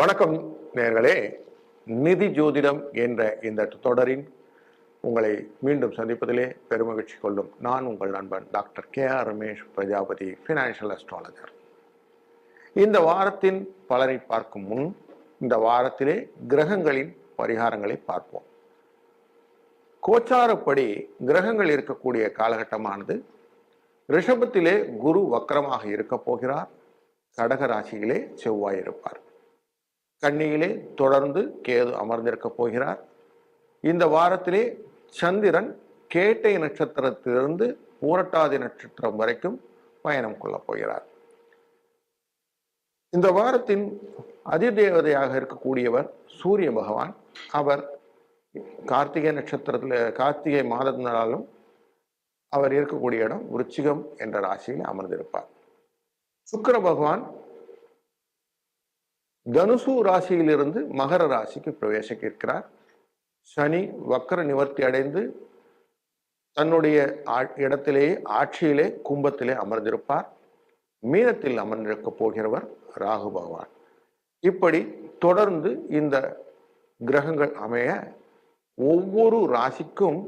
வணக்கம் நேர்களே. நிதி ஜோதிடம் என்ற இந்த தொடரின் உங்களை மீண்டும் சந்திப்பதிலே பெருமகிழ்ச்சி கொள்ளும் நான் உங்கள் நண்பன் doctor K R Ramesh Prajapati financial astrologer இந்த வாரத்தின் பலனை பார்க்கும் முன் இந்த வாரத்திலே கிரகங்களின் பரிகாரங்களை பார்ப்போம். கோச்சாரப்படி கிரகங்கள் இருக்கக்கூடிய காலகட்டமானது ரிஷபத்திலே குரு வக்கரமாக இருக்க போகிறார் கடக ராசியிலே செவ்வாய் இருப்பார். கன்னியிலே தொடர்ந்து கேது அமர்ந்திருக்க போகிறார். இந்த வாரத்திலே சந்திரன் கேட்டை நட்சத்திரத்திலிருந்து பூரட்டாதி நட்சத்திரம் வரைக்கும் பயணம் கொள்ளப் போகிறார். இந்த வாரத்தின் அதிதேவதையாக இருக்கக்கூடியவர் சூரிய பகவான். அவர் கார்த்திகை நட்சத்திரத்தில் கார்த்திகை மாதத்தினாலும் அவர் இருக்கக்கூடிய இடம் விருச்சிகம் என்ற ராசியில் அமர்ந்திருப்பார். சுக்கிர பகவான் தனுசு ராசியிலிருந்து மகர ராசிக்கு பிரவேசிக்க இருக்கிறார் சனி வக்கர நிவர்த்தி அடைந்து தன்னுடைய இடத்திலேயே ஆட்சியிலே கும்பத்திலே அமர்ந்திருப்பார். மீனத்தில் அமர்ந்திருக்க போகிறவர் ராகு பகவான். இப்படி தொடர்ந்து இந்த கிரகங்கள் அமைய ஒவ்வொரு ராசிக்கும்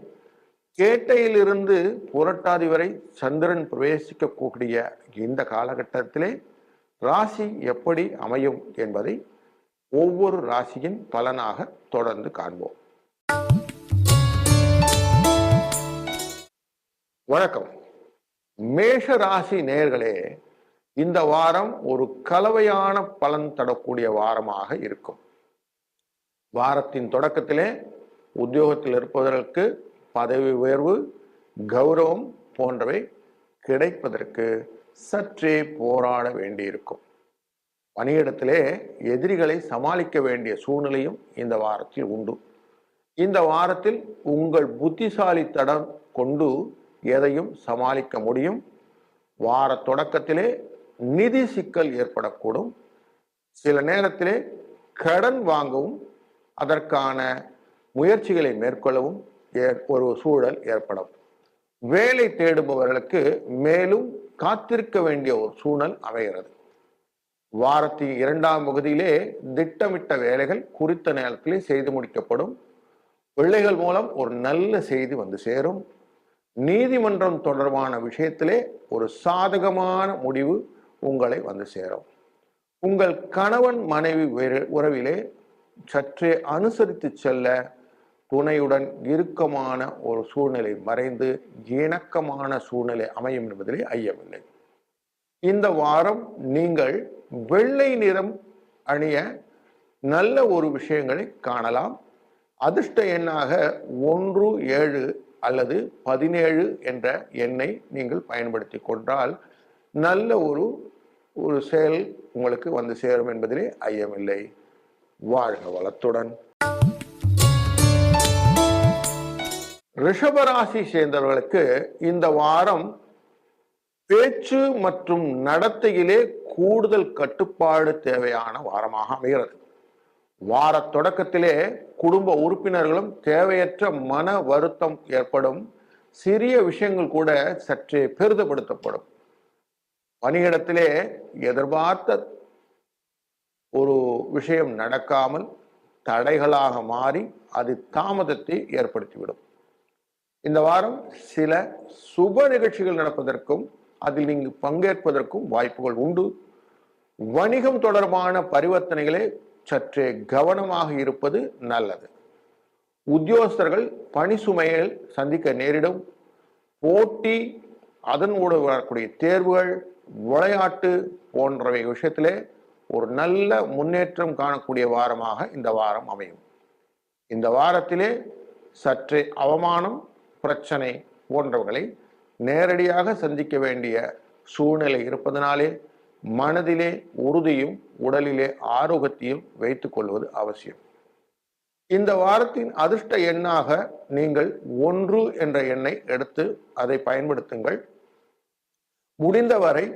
கேட்டையிலிருந்து புரட்டாதி வரை சந்திரன் பிரவேசிக்கக்கூடிய இந்த காலகட்டத்திலே ராசி எப்படி அமையும் என்பதை ஒவ்வொரு ராசியின் பலனாக தொடர்ந்து காண்போம். வணக்கம். மேஷ ராசி நேர்களே இந்த வாரம் ஒரு கலவையான பலன் தரக்கூடிய வாரமாக இருக்கும். வாரத்தின் தொடக்கத்திலே உத்தியோகத்தில் இருப்பதற்கு பதவி உயர்வு கௌரவம் போன்றவை கிடைப்பதற்கு சற்றே போராட வேண்டியிருக்கும். பணியிடத்திலே எதிரிகளை சமாளிக்க வேண்டிய சூழ்நிலையும் இந்த வாரத்தில் உண்டு. இந்த வாரத்தில் உங்கள் புத்திசாலித்தடம் கொண்டு எதையும் சமாளிக்க முடியும். வார தொடக்கத்திலே நிதி சிக்கல் ஏற்படக்கூடும். சில நேரத்திலே கடன் வாங்கவும் அதற்கான முயற்சிகளை மேற்கொள்ளவும் ஒரு சூழல் ஏற்படும். வேலை தேடுபவர்களுக்கு மேலும் காத்திருக்க வேண்டிய ஒரு சூழல் அமைகிறது. வாரத்தின் இரண்டாம் பகுதியிலே திட்டமிட்ட வேலைகள் குறித்த நேரத்திலே செய்து முடிக்கப்படும். பிள்ளைகள் மூலம் ஒரு நல்ல செய்தி வந்து சேரும். நீதிமன்றம் தொடர்பான விஷயத்திலே ஒரு சாதகமான முடிவு உங்களை வந்து சேரும். உங்கள் கணவன் மனைவி உறவிலே சற்றே அனுசரித்து செல்ல துணையுடன் இறுக்கமான ஒரு சூழ்நிலை மறைந்து இணக்கமான சூழ்நிலை அமையும் என்பதிலே ஐயமில்லை. இந்த வாரம் நீங்கள் வெள்ளை நிறம் அணிய நல்ல ஒரு விஷயங்களை காணலாம். அதிர்ஷ்ட எண்ணாக ஒன்று ஏழு அல்லது பதினேழு என்ற எண்ணை நீங்கள் பயன்படுத்தி கொண்டால் நல்ல ஒரு ஒரு செயல் உங்களுக்கு வந்து சேரும் என்பதிலே ஐயமில்லை. வாழ்க வளத்துடன். ரிஷபராசி சேர்ந்தவர்களுக்கு இந்த வாரம் பேச்சு மற்றும் நடத்தையிலே கூடுதல் கட்டுப்பாடு தேவையான வாரமாக அமைகிறது. வார தொடக்கத்திலே குடும்ப உறுப்பினர்களும் தேவையற்ற மன வருத்தம் ஏற்படும். சிறிய விஷயங்கள் கூட சற்றே பெரிதப்படுத்தப்படும் பணியிடத்திலே எதிர்பார்த்த ஒரு விஷயம் நடக்காமல் தடைகளாக மாறி அது தாமதத்தை ஏற்படுத்திவிடும். இந்த வாரம் சில சுப நிகழ்ச்சிகள் நடப்பதற்கும் அதில் நீங்கள் பங்கேற்பதற்கும் வாய்ப்புகள் உண்டு. வணிகம் தொடர்பான பரிவர்த்தனைகளே சற்றே கவனமாக இருப்பது நல்லது. உத்தியோகஸ்தர்கள் பணி சுமையில் சந்திக்க நேரிடும். போட்டி அதன் கூட வரக்கூடிய தேர்வுகள் விளையாட்டு போன்றவை விஷயத்திலே ஒரு நல்ல முன்னேற்றம் காணக்கூடிய வாரமாக இந்த வாரம் அமையும். இந்த வாரத்திலே சற்றே அவமானம் பிரச்சனை போன்றவர்களை நேரடியாக சந்திக்க வேண்டிய சூழ்நிலை இருப்பதனாலே மனதிலே உறுதியும் உடலிலே ஆரோக்கியத்தையும் வைத்துக் கொள்வது அவசியம். இந்த வாரத்தின் அதிர்ஷ்ட எண்ணாக நீங்கள் ஒன்று என்ற எண்ணை எடுத்து அதை பயன்படுத்துங்கள். முடிந்தவரை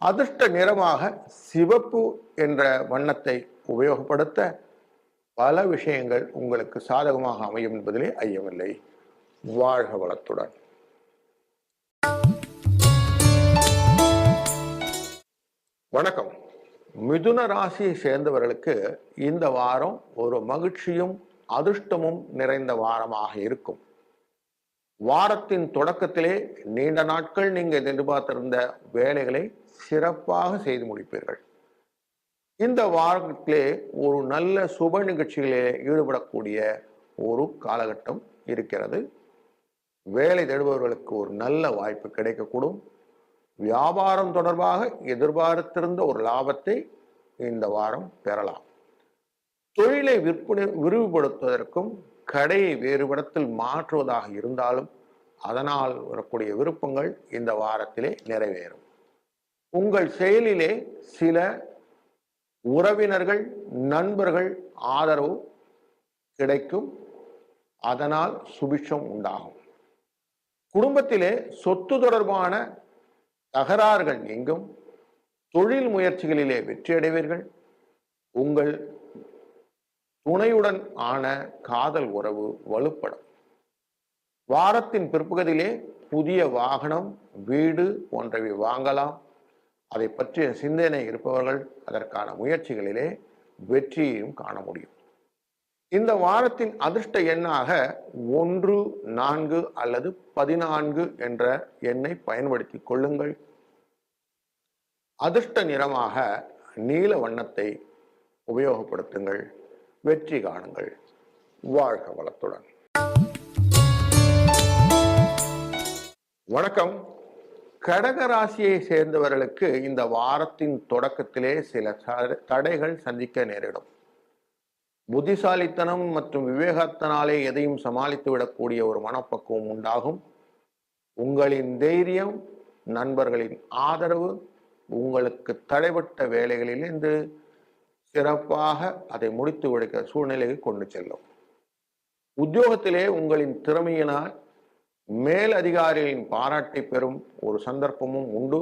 அதிர்ஷ்ட நிறமாக சிவப்பு என்ற வண்ணத்தை உபயோகப்படுத்த பல விஷயங்கள் உங்களுக்கு சாதகமாக அமையும் என்பதிலே ஐயமில்லை. வாழ்க வளத்துடன். வணக்கம். மிதுன ராசியை சேர்ந்தவர்களுக்கு இந்த வாரம் ஒரு மகிழ்ச்சியும் அதிர்ஷ்டமும் நிறைந்த வாரமாக இருக்கும். வாரத்தின் தொடக்கத்திலே நீண்ட நாட்கள் நீங்கள் எதிர்பார்த்திருந்த வேலைகளை சிறப்பாக செய்து முடிப்பீர்கள். இந்த வாரத்திலே ஒரு நல்ல சுப நிகழ்ச்சிகளிலே ஈடுபடக்கூடிய ஒரு காலகட்டம் இருக்கிறது. வேலை தேடுபவர்களுக்கு ஒரு நல்ல வாய்ப்பு கிடைக்கக்கூடும். வியாபாரம் தொடர்பாக எதிர்பார்த்திருந்த ஒரு லாபத்தை இந்த வாரம் பெறலாம். தொழிலை விற்பனை விரிவுபடுத்துவதற்கும் கடையை வேறுபடத்தில் மாற்றுவதாக இருந்தாலும் அதனால் வரக்கூடிய விருப்பங்கள் இந்த வாரத்திலே நிறைவேறும். உங்கள் செயலிலே சில உறவினர்கள் நண்பர்கள் ஆதரவு கிடைக்கும். அதனால் சுபிட்சம் உண்டாகும். குடும்பத்திலே சொத்து தொடர்பான தகராறுகள் நீங்கும். தொழில் முயற்சிகளிலே வெற்றியடைவீர்கள். உங்கள் துணையுடன் ஆன காதல் உறவு வலுப்படும். வாரத்தின் பிற்பகுதியிலே புதிய வாகனம் வீடு போன்றவை வாங்கலாம். அதை பற்றிய சிந்தனை இருப்பவர்கள் அதற்கான முயற்சிகளிலே வெற்றியையும் காண முடியும். இந்த வாரத்தின் அதிர்ஷ்ட எண்ணாக ஒன்று நான்கு அல்லது பதினான்கு என்ற எண்ணை பயன்படுத்தி கொள்ளுங்கள். அதிர்ஷ்ட நிறமாக நீல வண்ணத்தை உபயோகப்படுத்துங்கள். வெற்றி காணுங்கள். வாழ்க வளத்துடன். வணக்கம். கடக ராசியை சேர்ந்தவர்களுக்கு இந்த வாரத்தின் தொடக்கத்திலே சில த- தடைகள் சந்திக்க நேரிடும். புத்திசாலித்தனம் மற்றும் விவேகத்தினாலே எதையும் சமாளித்து விடக்கூடிய ஒரு மனப்பக்குவம் உண்டாகும். உங்களின் தைரியம் நண்பர்களின் ஆதரவு உங்களுக்கு தடைப்பட்ட வேலைகளிலிருந்து சிறப்பாக அதை முடித்து விடுக்க சூழ்நிலைக்கு கொண்டு செல்லும். உத்தியோகத்திலே உங்களின் திறமையினால் மேல் அதிகாரிகளின் பாராட்டை பெறும் ஒரு சந்தர்ப்பமும் உண்டு.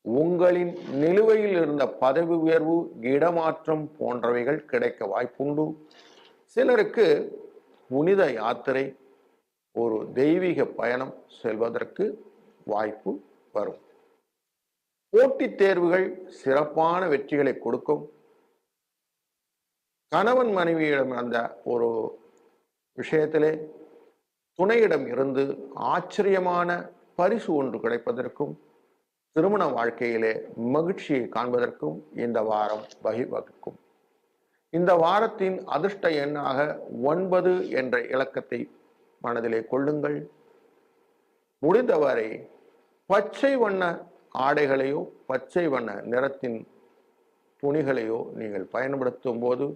உங்களின் நிலுவையில் இருந்த பதவி உயர்வு இடமாற்றம் போன்றவைகள் கிடைக்க வாய்ப்புண்டு. சிலருக்கு புனித யாத்திரை ஒரு தெய்வீக பயணம் செல்வதற்கு வாய்ப்பு வரும். போட்டித் தேர்வுகள் சிறப்பான வெற்றிகளை கொடுக்கும். கணவன் மனைவியிடம் அந்த ஒரு விஷயத்திலே துணையிடம் இருந்து ஆச்சரியமான பரிசு ஒன்று கிடைப்பதற்கும் திருமண வாழ்க்கையிலே மகிழ்ச்சியை காண்பதற்கும் இந்த வாரம் வகிவகுக்கும் இந்த வாரத்தின் அதிர்ஷ்ட எண்ணாக ஒன்பது என்ற இலக்கத்தை மனதிலே கொள்ளுங்கள். முடிந்தவரை பச்சை வண்ண ஆடைகளையோ பச்சை வண்ண நிறத்தின் துணிகளையோ நீங்கள் பயன்படுத்தும் போது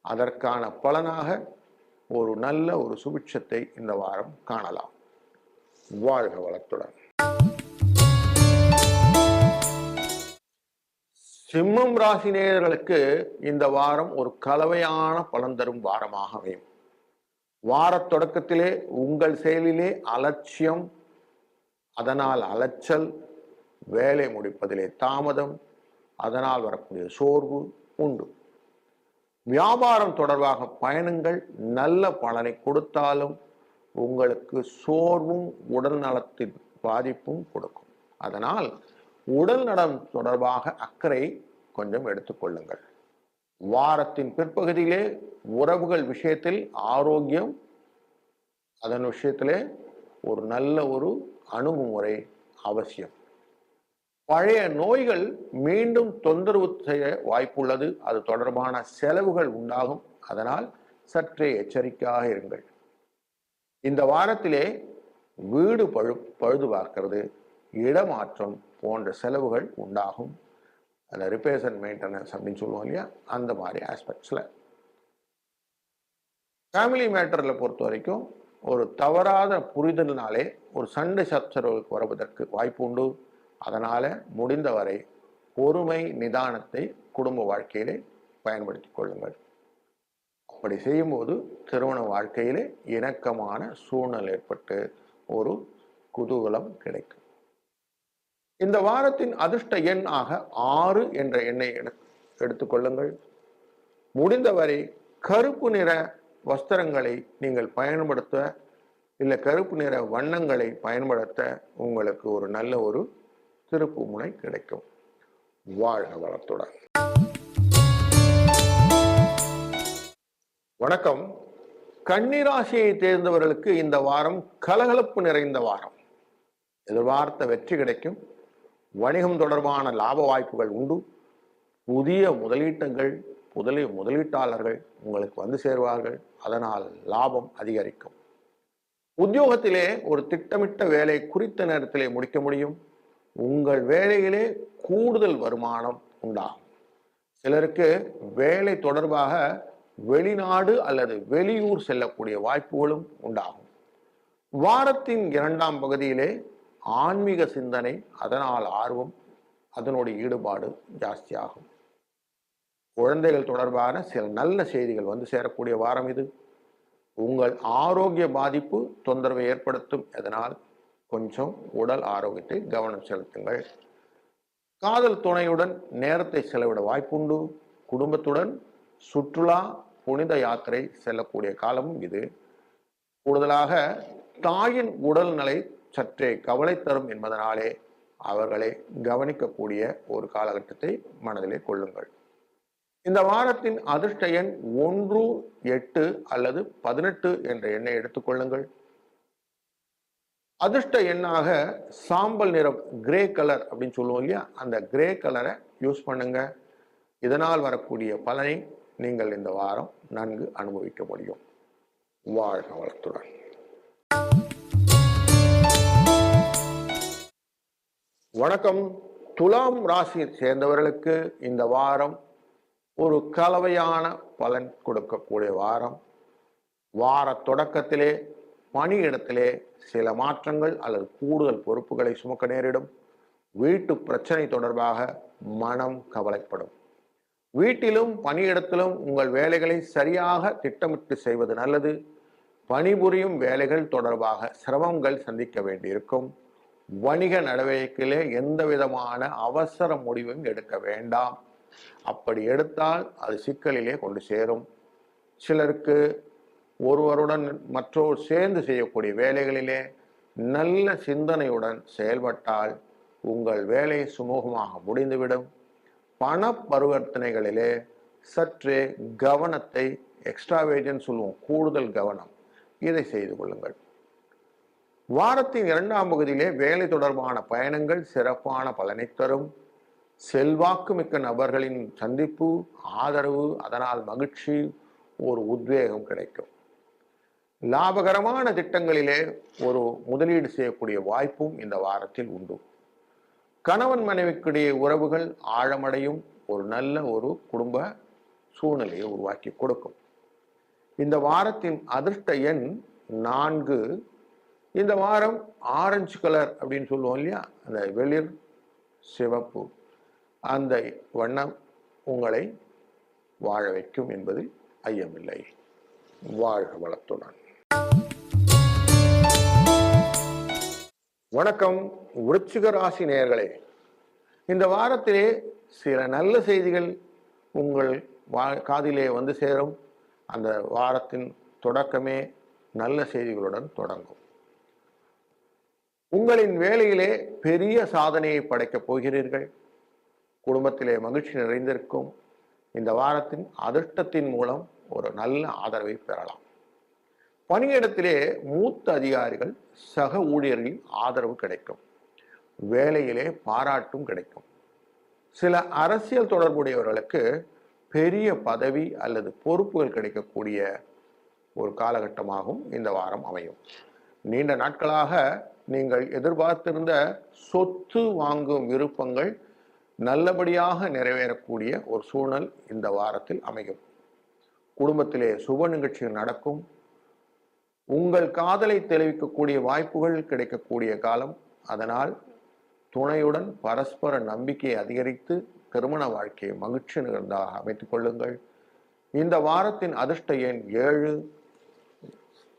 அதற்கான பலனாக ஒரு நல்ல ஒரு சுபிட்சத்தை இந்த வாரம் காணலாம். வாழ்க வளத்துடன். சிம்மம் ராசி நேயர்களுக்கு இந்த வாரம் ஒரு கலவையான பலன் தரும் வாரமாக அமையும் வாரத் தொடக்கத்திலே உங்கள் செயலிலே அலட்சியம் அதனால் அலைச்சல் வேலை முடிப்பதிலே தாமதம் அதனால் வரக்கூடிய சோர்வு உண்டு. வியாபாரம் தொடர்பாக பயணங்கள் நல்ல பலனை கொடுத்தாலும் உங்களுக்கு சோர்வும் உடல் நலத்தின் பாதிப்பும் கொடுக்கும். அதனால் உடல் நலம் தொடர்பாக அக்கறை கொஞ்சம் எடுத்துக்கொள்ளுங்கள் வாரத்தின் பிற்பகுதியிலே உறவுகள் விஷயத்தில் ஆரோக்கியம் அதன் விஷயத்திலே ஒரு நல்ல ஒரு அணுகுமுறை அவசியம். பழைய நோய்கள் மீண்டும் தொந்தரவு செய்ய வாய்ப்புள்ளது. அது தொடர்பான செலவுகள் உண்டாகும். அதனால் சற்றே எச்சரிக்கையாக இருங்கள். இந்த வாரத்திலே வீடு பழு பழுது பார்க்கிறது இடமாற்றம் போன்ற செலவுகள் உண்டாகும். அந்த ரிப்பேர்ஸ் அண்ட் மெயின்டெனன்ஸ் அப்படின்னு சொல்லுவோம் இல்லையா? அந்த மாதிரி ஆஸ்பெக்ட்ஸில் ஃபேமிலி மேட்டரில் பொறுத்த வரைக்கும் ஒரு தவறாத புரிதல்னாலே ஒரு சண்டை சச்சரவுக்கு வருவதற்கு வாய்ப்பு உண்டு. அதனால் முடிந்தவரை பொறுமை நிதானத்தை குடும்ப வாழ்க்கையிலே பயன்படுத்தி கொள்ளுங்கள். அப்படி செய்யும்போது திருமண வாழ்க்கையிலே இணக்கமான சூழ்நிலை ஏற்பட்டு ஒரு குதூகலம் கிடைக்கும். இந்த வாரத்தின் அதிர்ஷ்ட எண் ஆக ஆறு என்ற எண்ணை எடு- எடுத்துக்கொள்ளுங்கள் முடிந்தவரை கருப்பு நிற வஸ்திரங்களை நீங்கள் பயன்படுத்த இல்லை கருப்பு நிற வண்ணங்களை பயன்படுத்த உங்களுக்கு ஒரு நல்ல ஒரு திருப்பு முனை கிடைக்கும். வாழ்க வளத்துடன். வணக்கம். கன்னிராசியை தேர்ந்தவர்களுக்கு இந்த வாரம் கலகலப்பு நிறைந்த வாரம். எதிர்பார்த்த வெற்றி கிடைக்கும். வணிகம் தொடர்பான லாப வாய்ப்புகள் உண்டு. புதிய முதலீட்டுகள் முதலீ முதலீட்டாளர்கள் உங்களுக்கு வந்து சேருவார்கள். அதனால் லாபம் அதிகரிக்கும். உத்தியோகத்திலே ஒரு திட்டமிட்ட வேலை குறித்த நேரத்திலே முடிக்க முடியும். உங்கள் வேலையிலே கூடுதல் வருமானம் உண்டாகும். சிலருக்கு வேலை தொடர்பாக வெளிநாடு அல்லது வெளியூர் செல்லக்கூடிய வாய்ப்புகளும் உண்டாகும். வாரத்தின் இரண்டாம் பகுதியிலே ஆன்மீக சிந்தனை அதனால் ஆர்வம் அதனுடைய ஈடுபாடு ஜாஸ்தியாகும். குழந்தைகள் தொடர்பான சில நல்ல செய்திகள் வந்து சேரக்கூடிய வாரம் இது. உங்கள் ஆரோக்கிய பாதிப்பு தொந்தரவை ஏற்படுத்தும். அதனால் கொஞ்சம் உடல் ஆரோக்கியத்தை கவனம் செலுத்துங்கள். காதல் துணையுடன் நேரத்தை செலவிட வாய்ப்புண்டு. குடும்பத்துடன் சுற்றுலா புனித யாத்திரை செல்லக்கூடிய காலமும் இது. கூடுதலாக தாயின் உடல்நிலை சற்றே கவலை தரும் என்பதனாலே அவர்களை கவனிக்கக்கூடிய ஒரு காலகட்டத்தை மனதிலே கொள்ளுங்கள். இந்த வாரத்தின் அதிர்ஷ்ட எண் ஒன்று எட்டு அல்லது பதினெட்டு என்ற எண்ணை எடுத்துக்கொள்ளுங்கள் அதிர்ஷ்ட எண்ணாக சாம்பல் நிறம் கிரே கலர் அப்படின்னு சொல்லுவோம் இல்லையா? அந்த கிரே கலரை யூஸ் பண்ணுங்க. இதனால் வரக்கூடிய பலனை நீங்கள் இந்த வாரம் நன்கு அனுபவிக்க முடியும். வாழ்க வளத்துடன். வணக்கம். துலாம் ராசியை சேர்ந்தவர்களுக்கு இந்த வாரம் ஒரு கலவையான பலன் கொடுக்கக்கூடிய வாரம். வார தொடக்கத்திலே பணியிடத்திலே சில மாற்றங்கள் அல்லது கூடுதல் பொறுப்புகளை சுமக்க நேரிடும். வீட்டு பிரச்சனை தொடர்பாக மனம் கவலைப்படும். வீட்டிலும் பணியிடத்திலும் உங்கள் வேலைகளை சரியாக திட்டமிட்டு செய்வது நல்லது. பணிபுரியும் வேலைகள் தொடர்பாக சிரமங்கள் சந்திக்க வேண்டியிருக்கும். வணிக நடவடிக்கையிலே எந்த விதமான அவசர முடிவும் எடுக்க வேண்டாம். அப்படி எடுத்தால் அது சிக்கலிலே கொண்டு சேரும். சிலருக்கு ஒருவருடன் மற்றோர் சேர்ந்து செய்யக்கூடிய வேலைகளிலே நல்ல சிந்தனையுடன் செயல்பட்டால் உங்கள் வேலை சுமூகமாக முடிந்துவிடும். பண பரிவர்த்தனைகளிலே சற்றே கவனத்தை எக்ஸ்ட்ராவேஜன் சொல்லுவோம் கூடுதல் கவனம். இதை செய்து கொள்ளுங்கள். வாரத்தின் இரண்டாம் பகுதியிலே வேலை தொடர்பான பயணங்கள் சிறப்பான பலனை தரும். செல்வாக்கு மிக்க நபர்களின் சந்திப்பு ஆதரவு அதனால் மகிழ்ச்சி ஒரு உத்வேகம் கிடைக்கும். லாபகரமான திட்டங்களிலே ஒரு முதலீடு செய்யக்கூடிய வாய்ப்பும் இந்த வாரத்தில் உண்டு. கணவன் மனைவிக்கிடையே உறவுகள் ஆழமடையும் ஒரு நல்ல ஒரு குடும்ப சூழ்நிலையை உருவாக்கி கொடுக்கும். இந்த வாரத்தின் அதிர்ஷ்ட எண் நான்கு இந்த வாரம் ஆரஞ்சு கலர் அப்படின்னு சொல்லுவோம் இல்லையா? அந்த வெளிர் சிவப்பு அந்த வண்ணம் உங்களை வாழ வைக்கும் என்பதில் ஐயமில்லை. வாழ்க வளத்துடன். வணக்கம் விருச்சிக ராசி நேர்களே இந்த வாரத்திலே சில நல்ல செய்திகள் உங்கள் வா காதிலே வந்து சேரும். அந்த வாரத்தின் தொடக்கமே நல்ல செய்திகளுடன் தொடங்கும். உங்களின் வேலையிலே பெரிய சாதனையை படைக்கப் போகிறீர்கள். குடும்பத்திலே மகிழ்ச்சி நிறைந்திருக்கும். இந்த வாரத்தின் அதிர்ஷ்டத்தின் மூலம் ஒரு நல்ல ஆதரவை பெறலாம். பணியிடத்திலே மூத்த அதிகாரிகள் சக ஊழியர்களின் ஆதரவு கிடைக்கும். வேலையிலே பாராட்டும் கிடைக்கும். சில அரசியல் தொடர்புடையவர்களுக்கு பெரிய பதவி அல்லது பொறுப்புகள் கிடைக்கக்கூடிய ஒரு காலகட்டமாகவும் இந்த வாரம் அமையும். நீண்ட நாட்களாக நீங்கள் எதிர்பார்த்திருந்த சொத்து வாங்கும் விருப்பங்கள் நல்லபடியாக நிறைவேறக்கூடிய ஒரு சூழல் இந்த வாரத்தில் அமையும். குடும்பத்திலே சுப நிகழ்ச்சிகள் நடக்கும். உங்கள் காதலை தெரிவிக்கக்கூடிய வாய்ப்புகள் கிடைக்கக்கூடிய காலம். அதனால் துணையுடன் பரஸ்பர நம்பிக்கையை அதிகரித்து திருமண வாழ்க்கையை மகிழ்ச்சி நிகழ்ந்ததாக அமைத்துக் கொள்ளுங்கள். இந்த வாரத்தின் அதிர்ஷ்ட எண் ஏழு.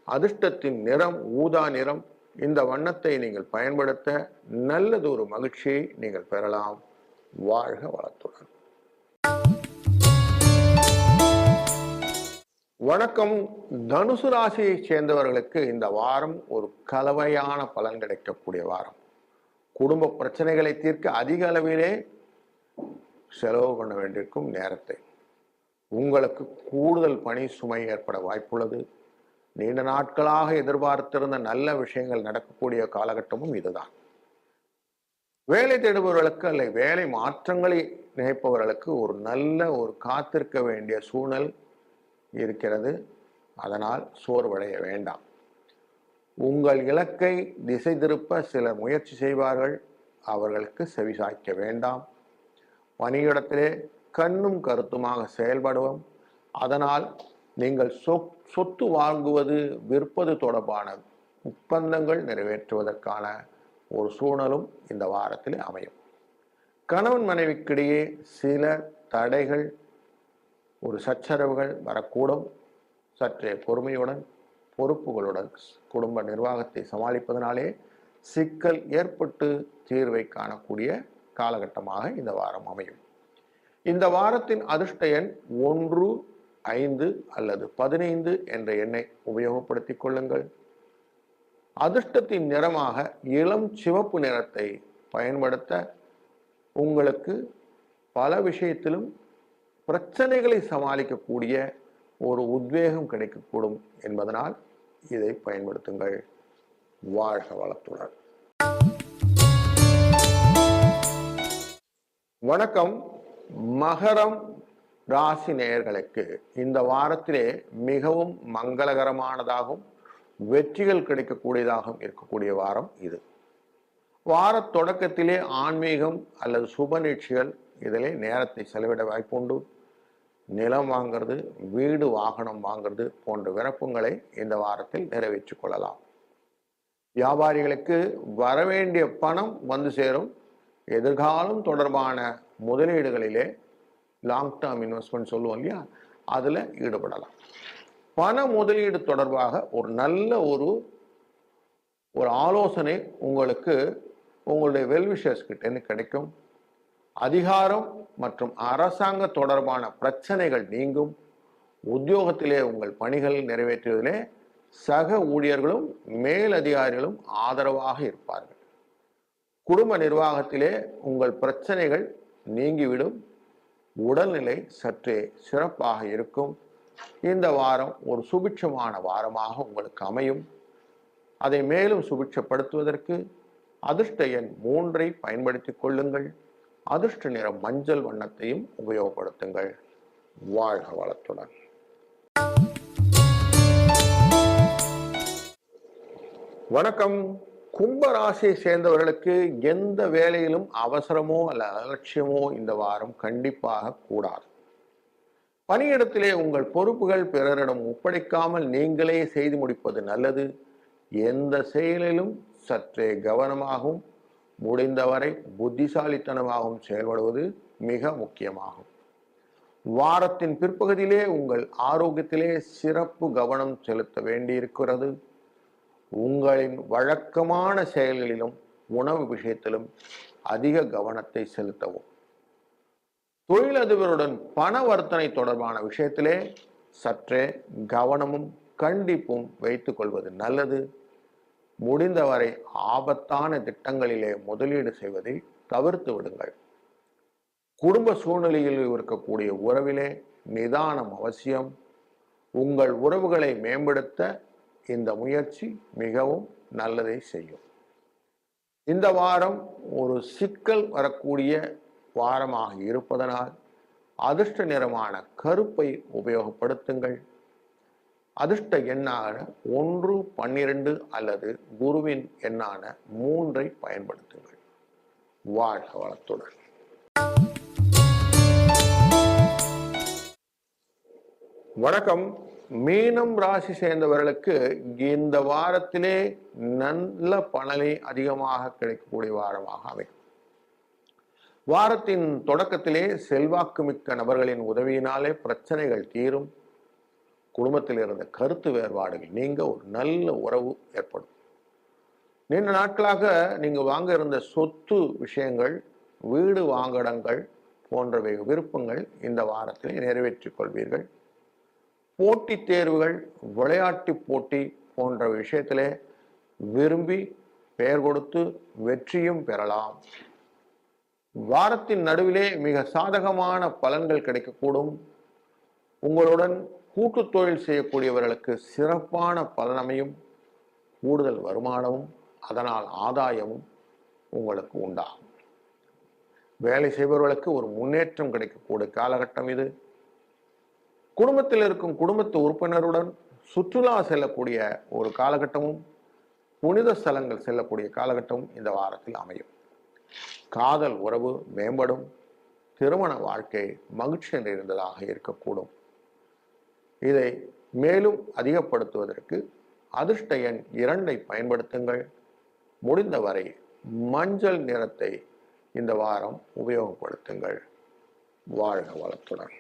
அதிர்ஷ்டத்தின் நிறம் ஊதா நிறம். இந்த வண்ணத்தை நீங்கள் பயன்படுத்த நல்லதொரு மகிழ்ச்சியை நீங்கள் பெறலாம். வாழ்க வளத்துடன். வணக்கம். தனுசு ராசியைச் சேர்ந்தவர்களுக்கு இந்த வாரம் ஒரு கலவையான பலன் கிடைக்கக்கூடிய வாரம். குடும்ப பிரச்சனைகளை தீர்க்க அதிக அளவிலே செலவு பண்ண வேண்டியிருக்கும் நேரத்தை. உங்களுக்கு கூடுதல் பணி சுமை ஏற்பட வாய்ப்புள்ளது. நீண்ட நாட்களாக எதிர்பார்த்திருந்த நல்ல விஷயங்கள் நடக்கக்கூடிய காலகட்டமும் இதுதான். வேலை தேடுபவர்களுக்கு அல்ல வேலை மாற்றங்களை நினைப்பவர்களுக்கு ஒரு நல்ல ஒரு காத்திருக்க வேண்டிய சூழல் இருக்கிறது. அதனால் சோர்வடைய வேண்டாம். உங்கள் இலக்கை திசை திருப்ப சிலர் முயற்சி செய்வார்கள். அவர்களுக்கு செவிசாய்க்க வேண்டாம். பணியிடத்திலே கண்ணும் கருத்துமாக செயல்படுவோம். அதனால் நீங்கள் சொத் சொத்து வாங்குவது விற்பது தொடர்பான ஒப்பந்தங்கள் நிறைவேற்றுவதற்கான ஒரு சூழலும் இந்த வாரத்தில் அமையும். கணவன் மனைவிக்கிடையே சில தடைகள் ஒரு சச்சரவுகள் வரக்கூடும். சற்றே பொறுமையுடன் பொறுப்புகளுடன் குடும்ப நிர்வாகத்தை சமாளிப்பதனாலே சிக்கல் ஏற்பட்டு தீர்வை காணக்கூடிய காலகட்டமாக இந்த வாரம் அமையும். இந்த வாரத்தின் அதிர்ஷ்ட எண் ஒன்று ஐந்து அல்லது பதினைந்து என்ற எண்ணை உபயோகப்படுத்திக் கொள்ளுங்கள். அதிர்ஷ்டத்தின் நிறமாக இளம் சிவப்பு நிறத்தை பயன்படுத்த உங்களுக்கு பல விஷயத்திலும் பிரச்சனைகளை சமாளிக்கக்கூடிய ஒரு உத்வேகம் கிடைக்கக்கூடும் என்பதனால் இதை பயன்படுத்துங்கள். வாழ்க வளத்துடன். வணக்கம். மகரம் ராசி நேயர்களுக்கு இந்த வாரத்திலே மிகவும் மங்களகரமானதாகவும் வெற்றிகள் கிடைக்கக்கூடியதாகவும் இருக்கக்கூடிய வாரம் இது. வார தொடக்கத்திலே ஆன்மீகம் அல்லது சுப நிகழ்ச்சிகள் இதிலே நேரத்தை செலவிட வாய்ப்புண்டு நிலம் வாங்கிறது வீடு வாகனம் வாங்கிறது போன்ற விருப்பங்களை இந்த வாரத்தில் நிறைவேற்றிக் கொள்ளலாம். வியாபாரிகளுக்கு வரவேண்டிய பணம் வந்து சேரும். எதிர்காலம் தொடர்பான முதலீடுகளிலே லாங் டேர்ம் இன்வெஸ்ட்மெண்ட் சொல்லுவோம் இல்லையா? அதில் ஈடுபடலாம். பண முதலீடு தொடர்பாக ஒரு நல்ல ஒரு ஒரு ஆலோசனை உங்களுக்கு உங்களுடைய வெல்விஷர்ஸ் கிட்டேருந்து கிடைக்கும். அதிகாரம் மற்றும் அரசாங்க தொடர்பான பிரச்சனைகள் நீங்கும். உத்தியோகத்திலே உங்கள் பணிகள் நிறைவேற்றுவதிலே சக ஊழியர்களும் மேலதிகாரிகளும் ஆதரவாக இருப்பார்கள். குடும்ப நிர்வாகத்திலே உங்கள் பிரச்சனைகள் நீங்கிவிடும். உடல்நிலை சற்றே சிறப்பாக இருக்கும். இந்த வாரம் ஒரு சுபிட்சமான வாரமாக உங்களுக்கு அமையும். அதை மேலும் சுபிட்சப்படுத்துவதற்கு அதிர்ஷ்ட எண் மூன்றை பயன்படுத்திக் கொள்ளுங்கள். அதிர்ஷ்ட நிறம் மஞ்சள் வண்ணத்தையும் உபயோகப்படுத்துங்கள். வாழ்க வளத்துடன். வணக்கம். கும்ப ராசியை சேர்ந்தவர்களுக்கு எந்த வேலையிலும் அவசரமோ அல்ல அலட்சியமோ இந்த வாரம் கண்டிப்பாக கூடாது. பணியிடத்திலே உங்கள் பொறுப்புகள் பிறரிடம் ஒப்படைக்காமல் நீங்களே செய்து முடிப்பது நல்லது. எந்த செயலிலும் சற்றே கவனமாகவும் முடிந்தவரை புத்திசாலித்தனமாகவும் செயல்படுவது மிக முக்கியமாகும். வாரத்தின் பிற்பகுதியிலே உங்கள் ஆரோக்கியத்திலே சிறப்பு கவனம் செலுத்த வேண்டியிருக்கிறது. உங்களின் வழக்கமான செயல்களிலும் உணவு விஷயத்திலும் அதிக கவனத்தை செலுத்தவும். தொழிலதிபருடன் பண வர்த்தனை தொடர்பான விஷயத்திலே சற்றே கவனமும் கண்டிப்பும் வைத்துக் கொள்வது நல்லது. முடிந்தவரை ஆபத்தான திட்டங்களிலே முதலீடு செய்வதை தவிர்த்து விடுங்கள். குடும்ப சூழ்நிலையில் இருக்கக்கூடிய உறவிலே நிதானம் அவசியம். உங்கள் உறவுகளை மேம்படுத்த இந்த முயற்சி மிகவும் நல்லதை செய்யும். இந்த வாரம் ஒரு சிக்கல் வரக்கூடிய வாரமாக இருப்பதனால் அதிர்ஷ்ட நிறமான கருப்பை உபயோகப்படுத்துங்கள். அதிர்ஷ்ட எண்ணான ஒன்று பன்னிரண்டு அல்லது குருவின் எண்ணான மூன்றை பயன்படுத்துங்கள். வாழ்க வளத்துடன். வணக்கம். மீனம் ராசி சேர்ந்தவர்களுக்கு இந்த வாரத்திலே நல்ல பலனை அதிகமாக கிடைக்கக்கூடிய வாரமாக அமையும். வாரத்தின் தொடக்கத்திலே செல்வாக்கு மிக்க நபர்களின் உதவியினாலே பிரச்சனைகள் தீரும். குடும்பத்தில் இருந்த கருத்து வேறுபாடுகள் நீங்க ஒரு நல்ல உறவு ஏற்படும். நீண்ட நாட்களாக நீங்க வாங்க இருந்த சொத்து விஷயங்கள் வீடு வாங்கடங்கள் போன்றவை விருப்பங்கள் இந்த வாரத்தில் நிறைவேற்றிக் கொள்வீர்கள். போட்டித் தேர்வுகள் விளையாட்டு போட்டி போன்ற விஷயத்திலே விரும்பி பெயர் கொடுத்து வெற்றியும் பெறலாம். வாரத்தின் நடுவிலே மிக சாதகமான பலன்கள் கிடைக்கக்கூடும். உங்களுடன் கூட்டு தொழில் செய்யக்கூடியவர்களுக்கு சிறப்பான பலனமையும் கூடுதல் வருமானமும் அதனால் ஆதாயமும் உங்களுக்கு உண்டாகும். வேலை செய்பவர்களுக்கு ஒரு முன்னேற்றம் கிடைக்கக்கூடிய காலகட்டம் இது. குடும்பத்தில் இருக்கும் குடும்பத்து உறுப்பினருடன் சுற்றுலா செல்லக்கூடிய ஒரு காலகட்டமும் புனித ஸ்தலங்கள் செல்லக்கூடிய காலகட்டமும் இந்த வாரத்தில் அமையும். காதல் உறவு மேம்படும் திருமண வாழ்க்கை மகிழ்ச்சி நிறைந்ததாக இருக்கக்கூடும். இதை மேலும் அதிகப்படுத்துவதற்கு அதிர்ஷ்ட எண் இரண்டை பயன்படுத்துங்கள். முடிந்தவரை மஞ்சள் நிறத்தை இந்த வாரம் உபயோகப்படுத்துங்கள். வாழ்க வளத்துடன்.